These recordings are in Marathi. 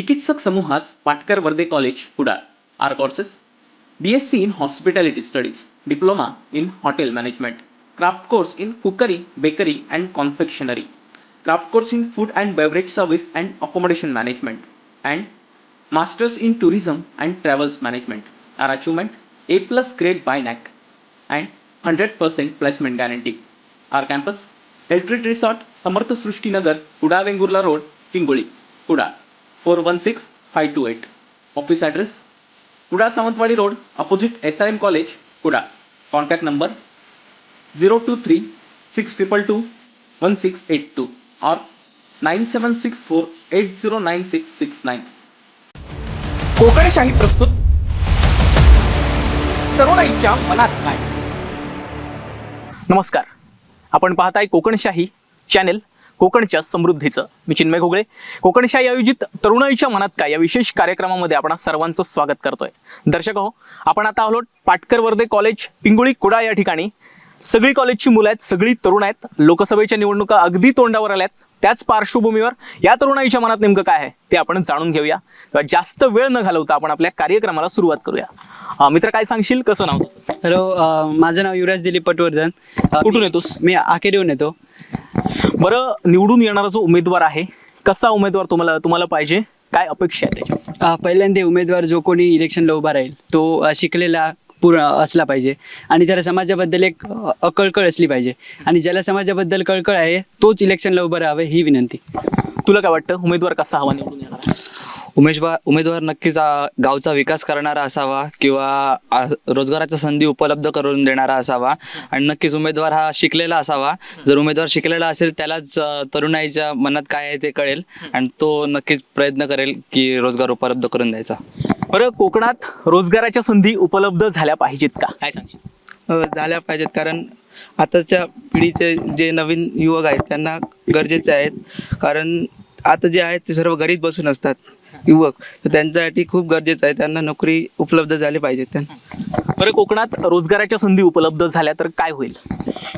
चिकित्सक समूहात Patkar Varde college Kudal. Our courses B S C in hospitality studies diploma in hotel management craft course in cookery bakery and confectionery craft course in food and beverage service and accommodation management and masters in tourism and travels management our achievement A plus grade by NAAC and hundred percent placement guarantee our campus एल्ट्रीट resort Samarth Srishtinagar Kudal Vengurla road Pingoli Kudal four one six five two eight. Office address Kudal Sawantwadi road opposite S R M college Kudal contact number zero two three six triple two one six eight two और nine seven six four eight zero nine six six nine Kokanshahi प्रस्तुत. तरुणाईच्या मनात काय? नमस्कार. आपण पाहताय कोकणशाही चॅनेल कोकणच्या समृद्धीचं. मी चिन्मय घोगळे कोकणशाही आयोजित तरुणाईच्या मनात काय? या विशेष कार्यक्रमामध्ये आपण सर्वांचं स्वागत करतोय. दर्शक हो आपण आता आलो पाटकर वर्दे कॉलेज पिंगुळी कुडाळ या ठिकाणी. सगळी कॉलेजची मुलं आहेत सगळी तरुण आहेत. लोकसभेच्या निवडणुका अगदी तोंडावर आल्यात. त्याच पार्श्वभूमीवर या तरुणाईच्या मनात नेमकं काय आहे ते आपण जाणून घेऊया. तेव्हा जास्त वेळ न घालवता आपण आपल्या कार्यक्रमाला सुरुवात करूया. मित्र काय सांगशील? कसं नाव? हॅलो माझं नाव युवराज दिलीप पटवर्धन. कुठून येतोस? मी आखेरीहून येतो. बरं निवडून येणारा जो उमेदवार आहे कसा उमेदवार तुम्हाला तुम्हाला पाहिजे? काय अपेक्षा आहे त्याची पहिल्यांदा उमेदवार जो कोणी इलेक्शनला उभा राहील तो अ, शिकलेला पूर्ण असला पाहिजे. आणि त्याला समाजाबद्दल एक अ, अकळकळ असली पाहिजे. आणि ज्याला समाजाबद्दल कळकळ आहे तोच इलेक्शनला उभं राहावे ही विनंती. तुला काय वाटतं? उमेदवार कसा हवा निवडून? उमेशबा उमेदवार नक्कीच गावचा विकास करणारा असावा किंवा आ, रोजगाराच्या संधी उपलब्ध करून देणारा असावा. आणि नक्कीच उमेदवार हा शिकलेला असावा. जर उमेदवार शिकलेला असेल त्यालाच तरुणाईच्या मनात काय आहे ते कळेल. आणि तो नक्कीच प्रयत्न करेल की रोजगार उपलब्ध करून द्यायचा. बरं कोकणात रोजगाराच्या संधी उपलब्ध झाल्या पाहिजेत का? काय सांगशील? झाल्या पाहिजेत. कारण आताच्या पिढीचे जे नवीन युवक आहेत त्यांना गरजेचे आहेत. कारण आता जे आहेत ते सर्व घरीच बसून असतात. युवक. तर त्यांच्यासाठी खूप गरजेचं आहे. त्यांना नोकरी उपलब्ध झाली पाहिजे. त्यांना. बरं कोकणात रोजगाराच्या संधी उपलब्ध झाल्या तर काय होईल?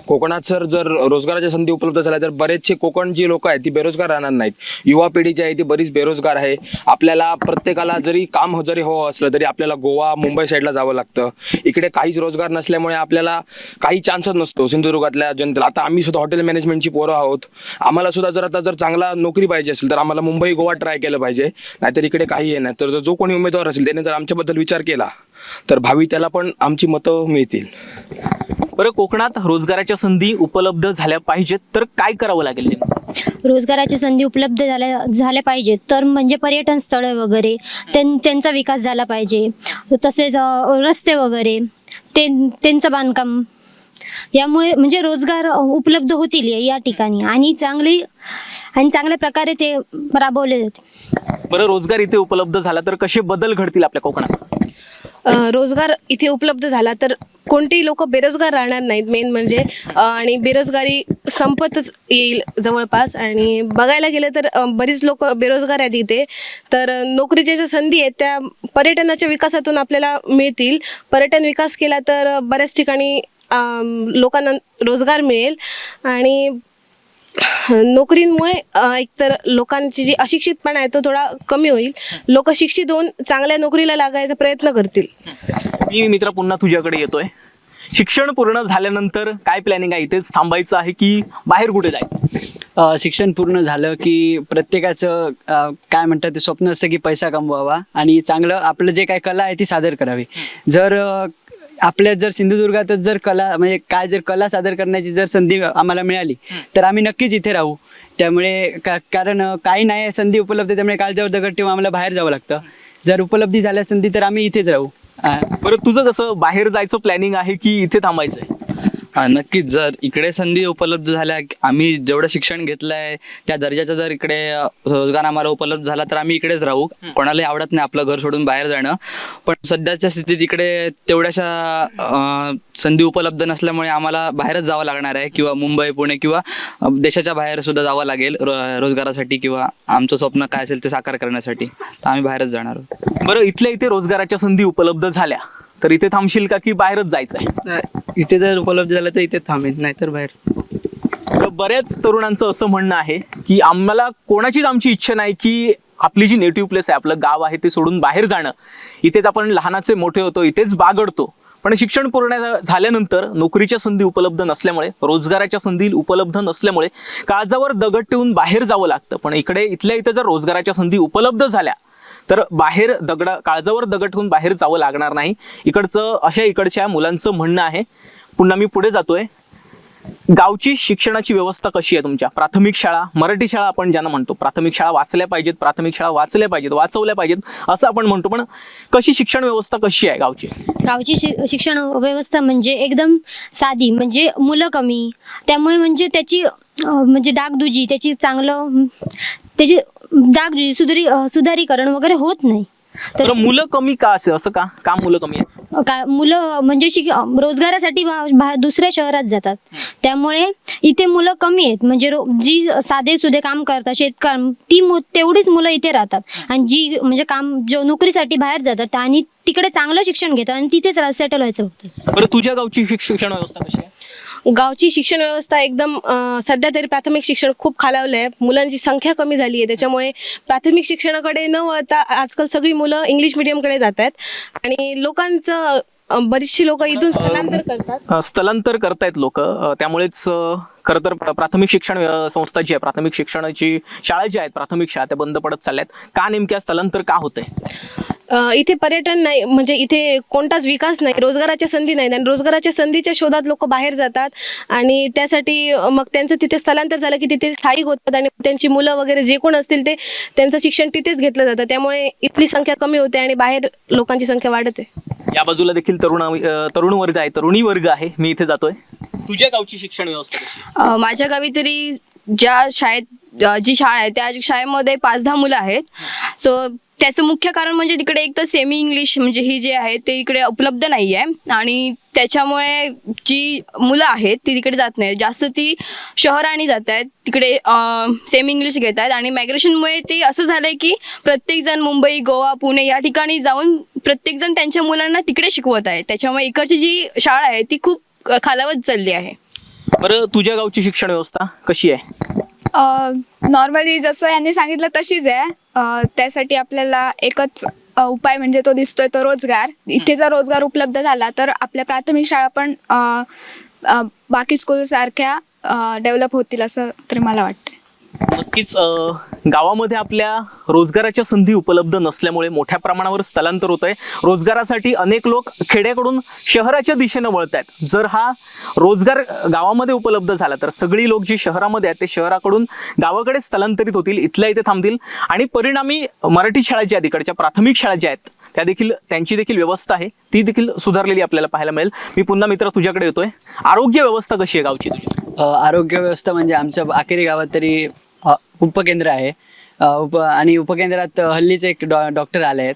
कोकणात सर जर रोजगाराच्या संधी उपलब्ध झाल्या तर बरेचसे कोकण जी लोक आहेत ती बेरोजगार राहणार नाहीत. युवा पिढी जी आहे ती बरीच बेरोजगार आहे. आपल्याला प्रत्येकाला जरी काम जरी हवं असलं तरी आपल्याला गोवा मुंबई साईडला जावं लागतं. इकडे काहीच रोजगार नसल्यामुळे आपल्याला काही चान्सच नसतो सिंधुदुर्गातल्या जनतेला. आता आम्ही सुद्धा हॉटेल मॅनेजमेंटची पोरं आहोत. आम्हाला सुद्धा जर आता जर चांगला नोकरी पाहिजे असेल तर आम्हाला मुंबई गोवा ट्राय केलं पाहिजे. नाहीतर इकडे काही आहे नाही. तर जर जो कोणी उमेदवार असेल त्याने जर आमच्याबद्दल विचार केला तर भावी त्याला पण आमची मतं मिळतील. बरं कोकणात रोजगाराच्या संधी उपलब्ध झाल्या पाहिजेत तर काय करावं लागेल? रोजगाराच्या संधी उपलब्ध झाल्या झाल्या पाहिजेत तर म्हणजे पर्यटन स्थळं वगैरे त्यां त्यांचा विकास झाला पाहिजे. तसेच रस्ते वगैरे ते त्यांचं बांधकाम. यामुळे म्हणजे रोजगार उपलब्ध होतील या- ठिकाणी. आणि चांगली आणि चांगल्या प्रकारे ते राबवले जाते बरं रोजगार इथे उपलब्ध झाला तर कसे बदल घडतील आपल्या कोकणात? रोजगार इथे उपलब्ध झाला तर कोणतेही लोक बेरोजगार राहणार नाहीत. मेन म्हणजे आणि बेरोजगारी संपतच येईल जवळपास. आणि बघायला गेलं तर बरीच लोक बेरोजगार आहेत इथे. तर नोकरीच्या ज्या संधी आहेत त्या पर्यटनाच्या विकासातून आपल्याला मिळतील. पर्यटन विकास केला तर बऱ्याच ठिकाणी लोकांना रोजगार मिळेल. आणि नोकरींमुळे एकतर लोकांची जी अशिक्षितपणा आहे तो थोडा कमी होईल. लोक शिक्षित होऊन चांगल्या नोकरीला लागायचा प्रयत्न करतील. मी मित्र पुन्हा तुझ्याकडे येतोय. शिक्षण पूर्ण झाल्यानंतर काय प्लॅनिंग आहे? इथेच थांबायचं आहे की बाहेर कुठे जायचं? अ, शिक्षण पूर्ण झालं की प्रत्येकाचं काय म्हणतात ते स्वप्न असतं की पैसा कमवावा आणि चांगलं आपलं जे काय कला आहे ती सादर करावी. जर आपल्या जर सिंधुदुर्गातच जर कला म्हणजे काय जर कला सादर करण्याची जर संधी आम्हाला मिळाली तर आम्ही नक्कीच इथे राहू. त्यामुळे का कारण काही नाही संधी उपलब्ध त्यामुळे काळजावर दगड ठेवून आम्हाला बाहेर जावं लागतं. जर उपलब्धी झाल्या संधी तर आम्ही इथेच राहू. बरं तुझं कसं बाहेर जायचं प्लॅनिंग आहे की इथे थांबायचं आहे हा नक्कीच. जर इकडे संधी उपलब्ध झाल्या आम्ही जेवढं शिक्षण घेतलंय त्या दर्जाचा जर इकडे रोजगार आम्हाला उपलब्ध झाला तर आम्ही इकडेच राहू. कोणालाही आवडत नाही आपलं घर सोडून बाहेर जाणं. पण सध्याच्या स्थितीत इकडे तेवढ्याशा संधी उपलब्ध नसल्यामुळे आम्हाला बाहेरच जावं लागणार आहे किंवा मुंबई पुणे किंवा देशाच्या बाहेर सुद्धा जावं लागेल रो- रोजगारासाठी किंवा आमचं स्वप्न काय असेल ते साकार करण्यासाठी. तर आम्ही बाहेरच जाणार आहोत. बरं इथल्या इथे रोजगाराच्या संधी उपलब्ध झाल्या. तर इथे थांबशील का की बाहेरच जायचं आहे इथे जर उपलब्ध झालं तर इथे थांबेल नाहीतर बाहेर. तर बऱ्याच तरुणांचं असं म्हणणं आहे की आम्हाला कोणाचीच आमची इच्छा नाही की आपली जी नेटिव्ह प्लेस आहे आपलं गाव आहे ते सोडून बाहेर जाणं. इथेच आपण लहानाचे मोठे होतो इथेच बागडतो. पण शिक्षण पूर्ण झाल्यानंतर नोकरीच्या संधी उपलब्ध नसल्यामुळे रोजगाराच्या संधी उपलब्ध नसल्यामुळे काळजावर दगड ठेवून बाहेर जावं लागतं. पण इकडे इथल्या इथं जर रोजगाराच्या संधी उपलब्ध झाल्या तर बाहेर दगडा काळजावर दगड ठेवून बाहेर जावं लागणार नाही. इकडचं अशा इकडच्या मुलांचं म्हणणं आहे. पुन्हा मी पुढे जातोय. गावची शिक्षणाची व्यवस्था कशी आहे तुमच्या? प्राथमिक शाळा मराठी शाळा आपण ज्यांना म्हणतो प्राथमिक शाळा वाचल्या पाहिजेत प्राथमिक शाळा वाचल्या पाहिजेत वाचवल्या पाहिजेत असं आपण म्हणतो. पण कशी शिक्षण व्यवस्था कशी आहे गावची? गावची शि शिक्षण व्यवस्था म्हणजे एकदम साधी म्हणजे मुलं कमी. त्यामुळे म्हणजे त्याची म्हणजे डागडुजी त्याची चांगलं त्याची डागडुजी सुधारी सुधारीकरण वगैरे होत नाही. तर मुलं कमी का असे असं का? का मुलं कमी आहे का मुलं म्हणजे शिक रोजगारासाठी बा- बा- दुसऱ्या शहरात जातात. त्यामुळे इथे मुलं कमी आहेत. म्हणजे रो जी साधे सुधे काम करतात शेतकाम ती मु तेवढीच मुलं इथे राहतात. आणि जी म्हणजे काम जो नोकरीसाठी बाहेर जातात आणि तिकडे चांगलं शिक्षण घेतात आणि तिथेच सेटल व्हायचं होतं. बरं तुझ्या गावची शिक- शिक्षण व्यवस्था कशी आहे? गावची शिक्षण व्यवस्था एकदम सध्या तरी प्राथमिक शिक्षण खूप खालावलं आहे मुलांची संख्या कमी झाली आहे. त्याच्यामुळे प्राथमिक शिक्षणाकडे न वळता आजकाल सगळी मुलं इंग्लिश मिडियमकडे जात आहेत आणि लोकांचं बरीचशी लोक इथून स्थलांतर करतात. अ, स्थलांतर करतायत लोक. त्यामुळेच अ, खरं तर प्र- प्राथमिक शिक्षण संस्था जी आहे प्राथमिक शिक्षणाची शाळा जी आहेत प्राथमिक शाळा त्या बंद पडत चालल्यात. का नेमक्या स्थलांतर का होतंय? अं, इथे पर्यटन नाही म्हणजे इथे कोणताच विकास नाही रोजगाराच्या संधी नाहीत आणि रोजगाराच्या संधीच्या शोधात लोक बाहेर जातात. आणि त्यासाठी अं, मग त्यांचं तिथे स्थलांतर झालं की तिथे स्थायिक होतात. आणि त्यांची मुलं वगैरे जे कोण असतील ते त्यांचं शिक्षण तिथेच घेतलं जातं. त्यामुळे इथली संख्या कमी होते आणि बाहेर लोकांची संख्या वाढते. या बाजूला देखील तरुण तरुण वर्ग आहे तरुणी वर्ग आहे मी इथे जातोय तुझ्या गावची शिक्षण व्यवस्था कशी आहे? अ, माझ्या गावी तरी ज्या शाळेत अ, जी शाळा आहे त्या शाळेमध्ये पाच दहा मुलं आहेत. सो त्याचं मुख्य कारण म्हणजे तिकडे एक तर सेमी इंग्लिश म्हणजे ही जे आहे ते इकडे उपलब्ध नाही आहे आणि त्याच्यामुळे जी मुलं आहेत ती तिकडे जात नाही जास्त ती शहराने जात आहेत. तिकडे सेमी इंग्लिश घेत आहेत. आणि मायग्रेशनमुळे ते असं झालं आहे की प्रत्येकजण मुंबई गोवा पुणे या ठिकाणी जाऊन प्रत्येकजण त्यांच्या मुलांना तिकडे शिकवत आहे. त्याच्यामुळे इकडची जी शाळा आहे ती खूप खालावत चालली आहे. बरं तुझ्या गावची शिक्षण व्यवस्था कशी आहे? नॉर्मली जसं यांनी सांगितलं तशीच आहे. अ, त्यासाठी आपल्याला एकच अ, उपाय म्हणजे तो दिसतोय तो रोजगार. इथे जर रोजगार उपलब्ध झाला तर आपल्या प्राथमिक शाळा पण अ, अ, बाकी स्कूलसारख्या डेव्हलप होतील असं तरी मला वाटतं नक्कीच गावामध्ये आपल्या रोजगाराच्या संधी उपलब्ध नसल्यामुळे मोठ्या प्रमाणावर स्थलांतर होत आहे रोजगारासाठी अनेक लोक खेड्याकडून शहराच्या दिशेनं वळत आहेत जर हा रोजगार गावामध्ये उपलब्ध झाला तर सगळी लोक जी शहरामध्ये आहेत ते शहराकडून गावाकडे स्थलांतरित होतील इथल्या इथे थांबतील. आणि परिणामी मराठी शाळा ज्या तिकडच्या प्राथमिक शाळा ज्या आहेत त्या देखील त्यांची देखील व्यवस्था आहे. ती देखील सुधारलेली आपल्याला पाहायला मिळेल. मी पुन्हा मित्र तुझ्याकडे येतोय. आरोग्य व्यवस्था कशी आहे गावची तुझी? आरोग्य व्यवस्था म्हणजे आमच्या आखेरी गावात तरी उपकेंद्र आहे. अ, उप आणि उपकेंद्रात हल्लीच एक डॉ डॉक्टर आले आहेत.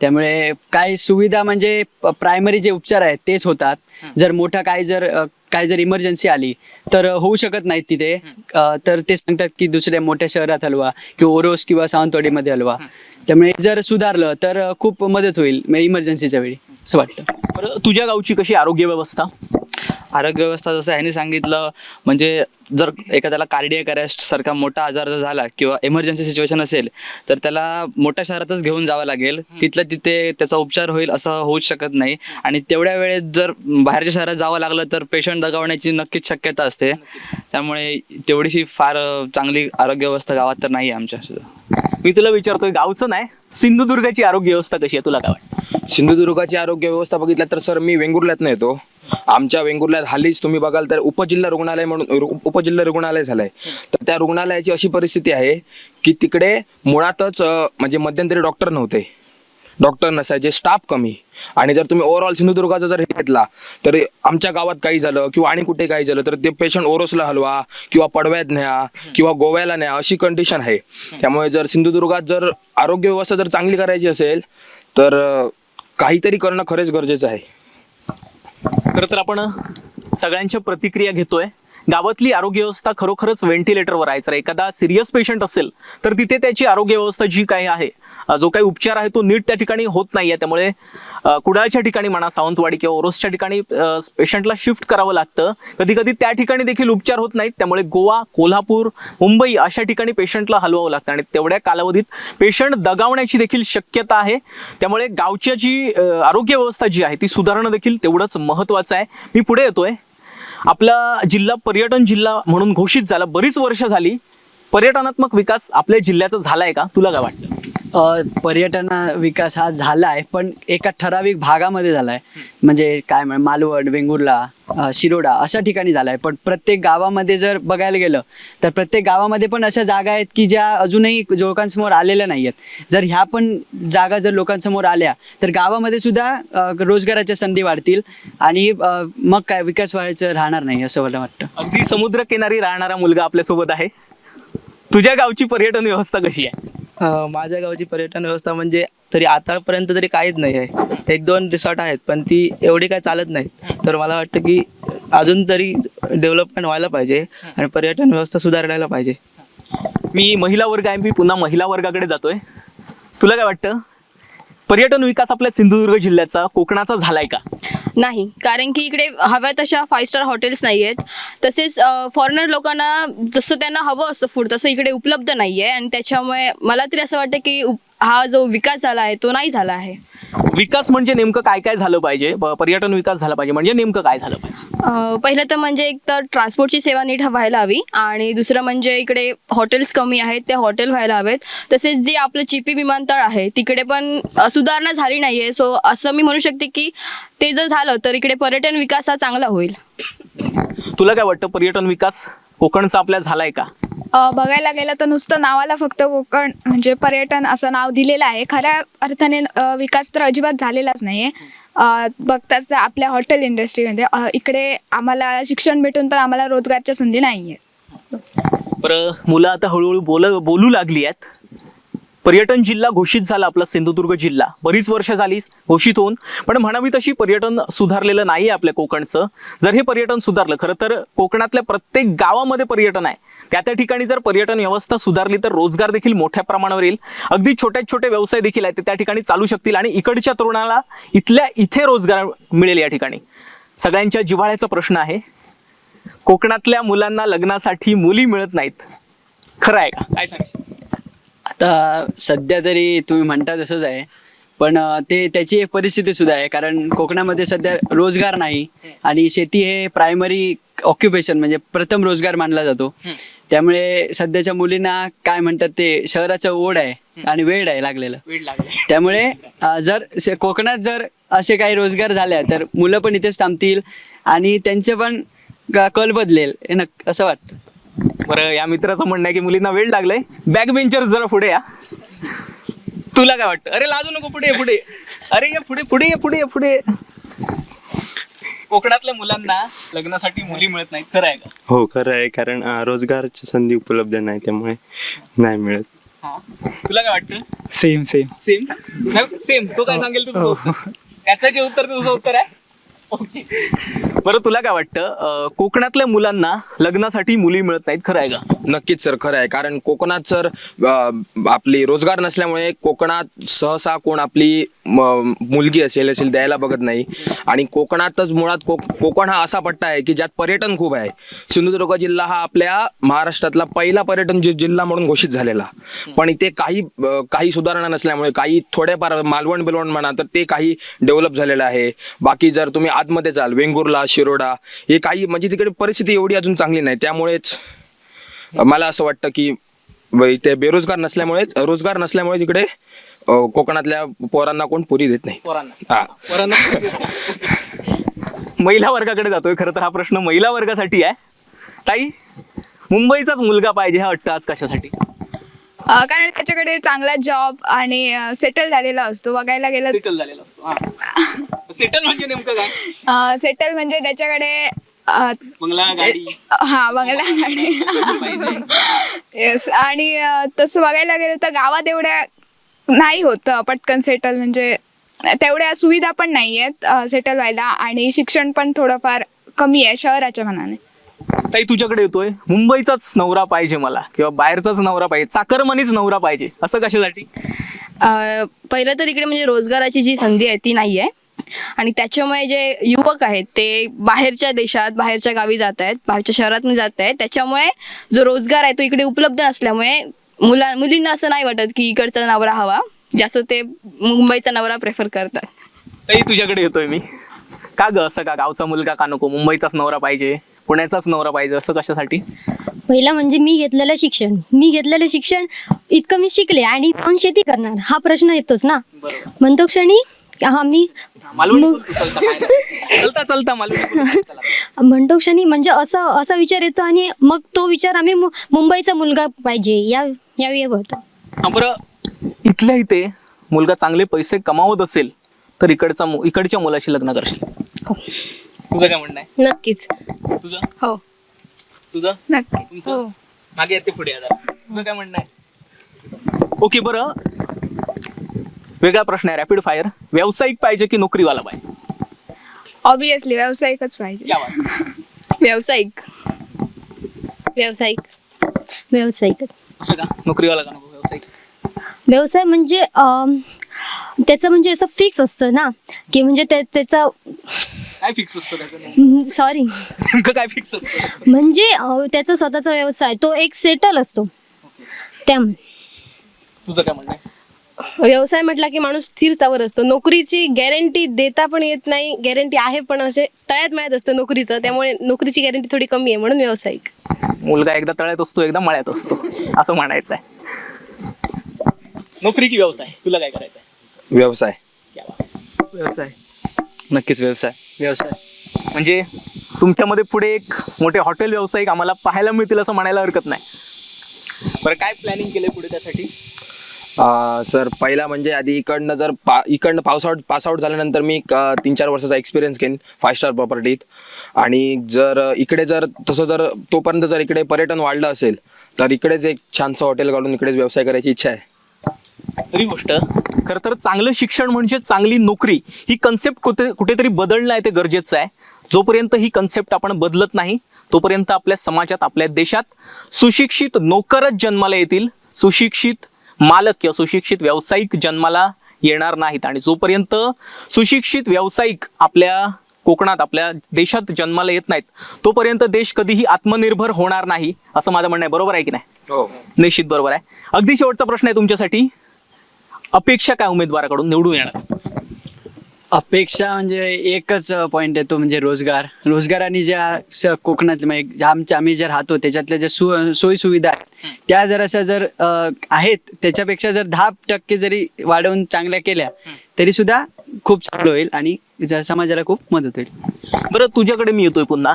त्यामुळे काही सुविधा म्हणजे प्रायमरी जे उपचार आहेत तेच होतात. जर मोठा काही जर अ, काही जर इमर्जन्सी आली तर होऊ शकत नाहीत तिथे. अ, तर ते सांगतात की दुसऱ्या मोठ्या शहरात हलवा किंवा ओरोस किंवा सावंतवाडीमध्ये हलवा. त्यामुळे जर सुधारलं तर खूप मदत होईल इमर्जन्सीच्या वेळी असं वाटतं. बरं तुझ्या गावची कशी आरोग्य व्यवस्था? आरोग्य व्यवस्था जसं ह्यांनी सांगितलं म्हणजे जर एखाद्याला कार्डियक अरेस्ट सारखा मोठा आजार जर झाला किंवा इमर्जन्सी सिच्युएशन असेल तर त्याला मोठ्या शहरातच घेऊन जावं लागेल. तिथल्या तिथे त्याचा उपचार होईल असं होऊच शकत नाही. आणि तेवढ्या वेळेत जर बाहेरच्या शहरात जावं लागलं तर पेशंट दगावण्याची नक्कीच शक्यता असते. त्यामुळे तेवढीशी फार चांगली आरोग्य व्यवस्था गावात तर नाही आहे आमच्या सुद्धा मी तुला विचारतोय गावचं नाही सिंधुदुर्गाची आरोग्य व्यवस्था कशी आहे? तुला काय वाटतं? सिंधुदुर्गाची आरोग्य व्यवस्था बघितल्या तर सर मी वेंगुर्ल्यात येतो. आमच्या वेंगुर्ल्यात हालीच तुम्ही बघाल तर उपजिल्हा रुग्णालय म्हणून रु- उपजिल्हा रुग्णालय झालंय. तर त्या रुग्णालयाची अशी परिस्थिती आहे की तिकडे मुळातच म्हणजे मध्यंतरी डॉक्टर नव्हते. डॉक्टर नसायचे स्टाफ कमी. आणि जर तुम्ही ओव्हरऑल सिंधुदुर्गाचा जर हे घेतला तर आमच्या गावात काही झालं किंवा आणि कुठे काही झालं तर ते पेशंट ओरोसला हलवा किंवा पडव्यात न्या किंवा गोव्याला न्या अशी कंडिशन आहे. त्यामुळे जर सिंधुदुर्गात जर आरोग्य व्यवस्था जर चांगली करायची असेल तर काहीतरी करणं खरेच गरजेचं आहे. खरं तर आपण सगळ्यांच्या प्रतिक्रिया घेतोय. गावातली आरोग्य व्यवस्था खरोखरच व्हेंटिलेटरवर आहे. जर एखादा सिरियस पेशंट असेल तर तिथे त्याची आरोग्य व्यवस्था जी काही आहे जो काही उपचार आहे तो नीट त्या ठिकाणी होत नाही आहे त्यामुळे कुडाळच्या ठिकाणी म्हणा सावंतवाडी किंवा ओरोसच्या ठिकाणी पेशंटला शिफ्ट करावं लागतं. कधी कधी त्या ठिकाणी देखील उपचार होत नाहीत. त्यामुळे गोवा कोल्हापूर मुंबई अशा ठिकाणी पेशंटला हलवावं लागतं. आणि तेवढ्या कालावधीत पेशंट दगावण्याची देखील शक्यता आहे. त्यामुळे गावच्या जी आरोग्य व्यवस्था जी आहे ती सुधारणं देखील तेवढंच महत्त्वाचं आहे. मी पुढे येतोय. आपला जिल्हा पर्यटन जिल्हा म्हणून घोषित झाला. बरीच वर्ष झाली. पर्यटनात्मक विकास आपल्या जिल्ह्याचा झालाय का? तुला काय वाटतं? पर्यटन विकास हा झाला आहे पण एका ठराविक भागामध्ये झाला आहे म्हणजे काय म्हण मालवण वेंगुर्ला शिरोडा अशा ठिकाणी झाला आहे पण प्रत्येक गावामध्ये जर बघायला गेलं तर प्रत्येक गावामध्ये पण अशा जागा आहेत की ज्या अजूनही लोकांसमोर आलेल्या नाही आहेत जर ह्या पण जागा जर लोकांसमोर आल्या तर गावामध्ये सुद्धा रोजगाराच्या संधी वाढतील आणि मग काय विकास व्हायचं राहणार नाही असं मला वाटतं. अगदी समुद्रकिनारी राहणारा मुलगा आपल्यासोबत आहे. तुझ्या गावची पर्यटन व्यवस्था कशी आहे? माझ्या गावची पर्यटन व्यवस्था म्हणजे तरी आतापर्यंत तरी काहीच नाही आहे. एक दोन रिसॉर्ट आहेत पण ती एवढी काय चालत नाही. तर मला वाटतं की अजून तरी डेव्हलपमेंट व्हायला पाहिजे आणि पर्यटन व्यवस्था सुधारायला पाहिजे. मी महिला वर्ग आहे मी पुन्हा महिला वर्गाकडे जातोय. तुला काय वाटतं? पर्यटन विकास आपल्या सिंधुदुर्ग जिल्ह्याचा कोकणाचा झालाय का? नाही कारण की इकडे हव्या तशा फाय स्टार हॉटेल्स नाही आहेत तसेच फॉरेनर लोकांना जसं त्यांना हवं असतं फूड तसं इकडे उपलब्ध नाही आहे आणि त्याच्यामुळे मला तरी असं वाटतं की उप- हा जो विकास झाला आहे तो नाही झाला आहे. विकास म्हणजे नेमकं काय काय झालं पाहिजे? प- पर्यटन विकास झाला पाहिजे म्हणजे नेमकं काय झालं पाहिजे? अ, पहिलं तर म्हणजे एक तर ट्रान्सपोर्टची सेवा नीट व्हायला हवी आणि दुसरं म्हणजे इकडे हॉटेल्स कमी आहेत ते हॉटेल व्हायला हवेत. तसेच जे आपलं चिपी विमानतळ आहे तिकडे पण अ, सुधारणा झाली नाही आहे सो असं मी म्हणू शकते की ते जर झालं तर इकडे पर्यटन विकास हा चांगला होईल. तुला काय वाटतं? पर्यटन विकास कोकणचा आपल्या झालाय का? बघायला गेलं तर नुसतं नावाला फक्त कोकण म्हणजे पर्यटन असं नाव दिलेलं आहे. खऱ्या अर्थाने विकास तर अजिबात झालेलाच नाही आहे बघताच तर आपल्या हॉटेल इंडस्ट्रीमध्ये इकडे आम्हाला शिक्षण भेटून पण आम्हाला रोजगारच्या संधी नाही आहेत पर मुलं आता हळूहळू बोल बोलू लागली आहेत. पर्यटन जिल्हा घोषित झाला आपला सिंधुदुर्ग जिल्हा. बरीच वर्ष झाली घोषित होऊन पण म्हणावी तशी पर्यटन सुधारलेलं नाही आपल्या कोकणचं. जर हे पर्यटन सुधारलं खरं तर कोकणातल्या प्रत्येक गावामध्ये पर्यटन आहे. त्या त्या ठिकाणी जर पर्यटन व्यवस्था सुधारली तर रोजगार देखील मोठ्या प्रमाणावर येईल. अगदी छोटे छोटे व्यवसाय देखील आहेत ते त्या ठिकाणी चालू शकतील आणि इकडच्या तरुणाला इथल्या इथे रोजगार मिळेल या ठिकाणी. सगळ्यांच्या जिव्हाळ्याचा प्रश्न आहे कोकणातल्या मुलांना लग्नासाठी मुली मिळत नाहीत. खरं आहे का? काय सांगशील? आता सध्या तरी तुम्ही म्हणता तसंच आहे. पण ते त्याची एक परिस्थिती सुद्धा आहे. कारण कोकणामध्ये सध्या रोजगार नाही आणि शेती हे प्रायमरी ऑक्युपेशन म्हणजे प्रथम रोजगार मानला जातो. त्यामुळे सध्याच्या मुलींना काय म्हणतात ते शहराचं ओढ आहे आणि वेळ आहे लागलेलं. त्यामुळे जर कोकणात जर असे काही रोजगार झाल्या तर मुलं पण इथेच थांबतील आणि त्यांचे पण कल बदलेल. हे नक्क असं वाटतं. बरं या मित्राचं म्हणणं आहे की मुलींना वेळ लागलाय. बॅक बेंचर जरा पुढे या. तुला काय वाटतं? अरे लाजू नको पुढे ये, पुढे. अरे ये पुढे पुढे ये पुढे ये पुढे. कोकणातल्या मुलांना लग्नासाठी मुली मिळत नाहीत खरं आहे का? हो खरं आहे कारण अं, रोजगाराची संधी उपलब्ध नाही त्यामुळे नाही मिळत. तुला काय वाटतं? सेम सेम सेम सेम तो काय सांगेल तुझं उत्तर. त्याचं जे उत्तर तुझं उत्तर आहे? बरं तुला काय वाटतं? अं, कोकणातल्या मुलांना लग्नासाठी मुली मिळत नाहीत खरं आहे का? नक्कीच सर खरं आहे. कारण कोकणात सर अं, आपली रोजगार नसल्यामुळे कोकणात सहसा कोण आपली म- मुलगी असेल असेल द्यायला बघत नाही. आणि कोकणातच मुळात कोक कोकण हा असा पट्टा आहे की ज्यात पर्यटन खूप आहे. सिंधुदुर्ग जिल्हा हा आपल्या महाराष्ट्रातला पहिला पर्यटन जि- जिल्हा म्हणून घोषित झालेला. पण इथे काही अं, काही सुधारणा नसल्यामुळे काही थोड्याफार मालवण बिलवण म्हणा तर ते काही डेव्हलप झालेलं आहे. बाकी जर तुम्ही आतमध्ये जाल वेंगुर्ला शिरोडा हे काही म्हणजे तिकडे परिस्थिती एवढी अजून चांगली नाही. त्यामुळेच मला असं वाटतं की इथे बेरोजगार नसल्यामुळे रोजगार नसल्यामुळे तिकडे कोकणातल्या पोरांना कोण पुरी देत नाही. हा. महिला वर्गाकडे जातोय खरं तर हा प्रश्न महिला वर्गासाठी आहे. ताई मुंबईचाच मुलगा पाहिजे हा अट्ट आज कशासाठी? कारण त्याच्याकडे चांगला जॉब आणि सेटल झालेला असतो. बघायला गेलं सेटल झालेला असतो सेटल म्हणजे नेमकं काय? सेटल म्हणजे त्याच्याकडे अ, बंगला गाडी. हा बंगला गाडी. येस आणि अ, तसं बघायला गेलं तर गावात एवढ्या नाही होत अ, पटकन सेटल म्हणजे तेवढ्या सुविधा पण नाही आहेत सेटल व्हायला आणि शिक्षण पण थोडंफार कमी आहे शहराच्या मनाने. ताई तुझ्याकडे येतोय. मुंबईचाच नवरा पाहिजे मला किंवा बाहेरचाच नवरा पाहिजे चाकरमनीच नवरा पाहिजे असं कशासाठी? अ, पहिलं तर इकडे म्हणजे रोजगाराची जी संधी आहे ती नाही आहे आणि त्याच्यामुळे जे युवक आहेत ते बाहेरच्या देशात बाहेरच्या गावी जात आहेत बाहेरच्या शहरातून जात आहेत. त्याच्यामुळे जो रोजगार आहे तो इकडे उपलब्ध नसल्यामुळे मुला मुलींना असं नाही वाटत की इकडचा नवरा हवा. जास्त ते मुंबईचा नवरा प्रेफर करतात. ताई तुझ्याकडे येतोय मी. का ग असं? का गावचा मुलगा का नको? मुंबईचाच नवरा पाहिजे पुण्याचाच नवरा पाहिजे असं कशासाठी? पहिला म्हणजे मी घेतलेलं शिक्षण. मी घेतलेलं शिक्षण इतकं मी शिकले आणि कोण शेती करणार हा प्रश्न येतोच ना. म्हणतो क्षणी हा तू, चलता. चलता. म्हणतो क्षणी म्हणजे असं असा विचार येतो आणि मग तो विचार आम्ही मु- मुंबईचा मुलगा पाहिजे. या या होतो हा, बरं. इथल्या इथे मुलगा चांगले पैसे कमावत असेल तर इकडचा मु- इकडच्या मुलाशी लग्न करशील. तुझं काय म्हणणं आहे? नक्कीच. तुझं? हो. तुझं? नक्की. तुमचं? मागे येते पुढे आता. तुझं काय म्हणणं आहे? ओके बरं. वेगळा प्रश्न आहे रॅपिड फायर व्यावसायिक पाहिजे की नोकरीवाला पाहिजे? ऑब्विसली व्यावसायिकच पाहिजे. क्या बात. व्यावसायिक. व्यावसायिक. व्यावसायिक. असं का? नोकरीवाला का नको? व्यावसायिक. व्यवसाय म्हणजे अं, त्याचं म्हणजे असं फिक्स असतं ना की म्हणजे त्या- त्याचं काय फिक्स असतो त्याचं? सॉरी नेमकं काय फिक्स असतं त्याचं? म्हणजे अं, त्याचा स्वतःचा व्यवसाय तो एक सेटल असतो. त्यामुळे तुझं काय म्हणणं आहे? व्यवसाय म्हटला की माणूस स्थिर स्थावर असतो. नोकरीची गॅरंटी देता पण येत नाही गॅरंटी आहे पण असे तळ्यात मिळत असतं नोकरीचं. त्यामुळे नोकरीची गॅरंटी थोडी कमी आहे म्हणून व्यावसायिक. मुलगा एकदा तळ्यात असतो एकदा मळ्यात असतो. असं म्हणायचं आहे. नोकरी की व्यवसाय? तुला काय करायचं आहे व्यवसाय व्यवसाय. नक्कीच व्यवसाय. व्यवसाय. म्हणजे तुमच्यामध्ये पुढे एक मोठे हॉटेल व्यावसायिक आम्हाला पाहायला मिळतील असं म्हणायला हरकत नाही. बरं काय प्लॅनिंग केले पुढे त्यासाठी? सर पहिला म्हणजे आधी इकडनं जर पा इकडनं पासआउट पासआउट झाल्यानंतर मी तीन चार वर्षाचा एक्सपिरियन्स घेईन फाय स्टार प्रॉपर्टीत आणि जर इकडे जर तसं जर तोपर्यंत जर इकडे पर्यटन वाढलं असेल तर इकडेच एक छानसं हॉटेल काढून इकडेच व्यवसाय करायची इच्छा आहे. तरी गोष्ट खरं तर चांगलं शिक्षण म्हणजे चांगली नोकरी ही कन्सेप्ट कुठे कुठेतरी बदलणं आहे ते गरजेचं आहे. जोपर्यंत ही कन्सेप्ट आपण बदलत नाही तोपर्यंत आपल्या समाजात आपल्या देशात सुशिक्षित नोकरच जन्माला येतील. सुशिक्षित मालक किंवा सुशिक्षित व्यावसायिक जन्माला येणार नाहीत. आणि जोपर्यंत सुशिक्षित व्यावसायिक आपल्या कोकणात आपल्या देशात जन्माला येत नाहीत तोपर्यंत देश कधीही आत्मनिर्भर होणार नाही असं माझं म्हणणं आहे. बरोबर आहे की नाही? हो. निश्चित बरोबर आहे. अगदी शेवटचा प्रश्न आहे तुमच्यासाठी. अपेक्षा काय उमेदवाराकडून? निवडून येणार. अपेक्षा म्हणजे एकच पॉईंट येतो म्हणजे रोजगार. रोजगार आणि ज्या स कोकणात म्हणजे आमच्या आम्ही जे राहतो त्याच्यातल्या ज्या सु सोयी सुविधा आहेत त्या जर अ, आहेत त्याच्यापेक्षा जर दहा टक्के जरी वाढवून चांगल्या केल्या तरी सुद्धा खूप चांगलं होईल आणि समाजाला खूप मदत होईल. बरं तुझ्याकडे मी येतोय पुन्हा.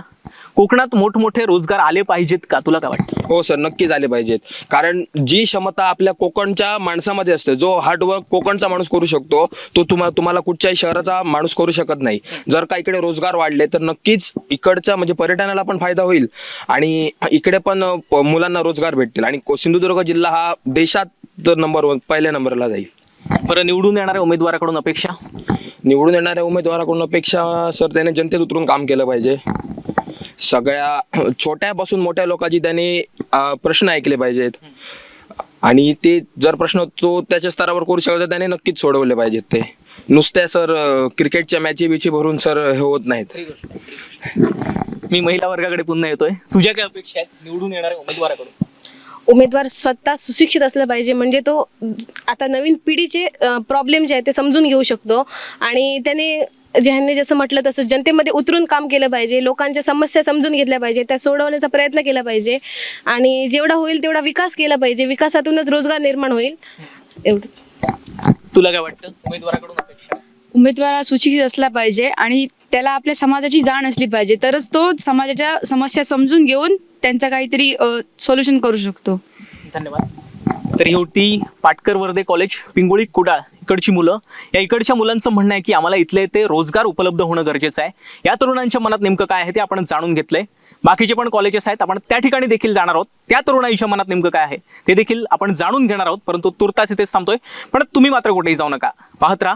कोकणात मोठमोठे रोजगार आले पाहिजेत का? तुला काय वाटतं? हो सर नक्कीच आले पाहिजेत. कारण जी क्षमता आपल्या कोकणच्या माणसामध्ये असते जो हार्डवर्क कोकणचा माणूस करू शकतो तो तुम्हा तुम्हाला कुठच्याही शहराचा माणूस करू शकत नाही. जर का इकडे रोजगार वाढले तर नक्कीच इकडच्या म्हणजे पर्यटनाला पण फायदा होईल. आणि इकडे पण मुलांना रोजगार भेटतील. आणि को- सिंधुदुर्ग जिल्हा हा देशात नंबर वन पहिल्या नंबरला जाईल. बरं निवडून येणाऱ्या उमेदवाराकडून अपेक्षा? निवडून येणाऱ्या उमेदवाराकडून अपेक्षा सर त्याने जनतेत उतरून काम केलं पाहिजे. सगळ्या छोट्यापासून मोठ्या लोकांची त्याने प्रश्न ऐकले पाहिजेत. आणि ते जर प्रश्न तो त्याच्या स्तरावर करू शकतो त्याने नक्कीच सोडवले पाहिजेत ते. नुसत्या सर क्रिकेटच्या मॅची बिची भरून सर हे होत नाहीत. मी महिला वर्गाकडे पुन्हा येतोय. तुझ्या काय अपेक्षा आहेत निवडून येणाऱ्या उमेदवाराकडून? उमेदवार स्वतः सुशिक्षित असलं पाहिजे. म्हणजे तो आता नवीन पिढीचे प्रॉब्लेम जे आहेत ते समजून घेऊ शकतो. आणि त्याने ज्यांनी जसं म्हटलं तसं जनतेमध्ये उतरून काम केलं पाहिजे. लोकांच्या समस्या समजून घेतल्या पाहिजे. त्या सोडवण्याचा प्रयत्न केला पाहिजे. आणि जेवढा होईल तेवढा विकास केला पाहिजे. विकासातूनच रोजगार निर्माण होईल. एवढं. तुला काय वाटतं? उमेदवाराकडून अपेक्षा? उमेदवार हा सुशिक्षित असला पाहिजे आणि त्याला आपल्या समाजाची जाण असली पाहिजे तरच तो समाजाच्या समस्या समजून घेऊन त्यांचा काहीतरी सोल्युशन करू शकतो. धन्यवाद. तर ही होती पाटकर वर्धे कॉलेज पिंगोळी कुडाळ इकडची मुलं. या इकडच्या मुलांचं म्हणणं आहे की आम्हाला इथले ते रोजगार उपलब्ध होणं गरजेचं आहे. या तरुणांच्या मनात नेमकं काय आहे ते आपण जाणून घेतलंय. बाकीचे पण कॉलेजेस आहेत आपण त्या ठिकाणी देखील जाणार आहोत. त्या तरुणाईच्या मनात नेमकं काय आहे ते देखील आपण जाणून घेणार आहोत परंतु तुर्तास इथेच थांबतोय. पण तुम्ही मात्र कुठेही जाऊ नका. पाहत राहा.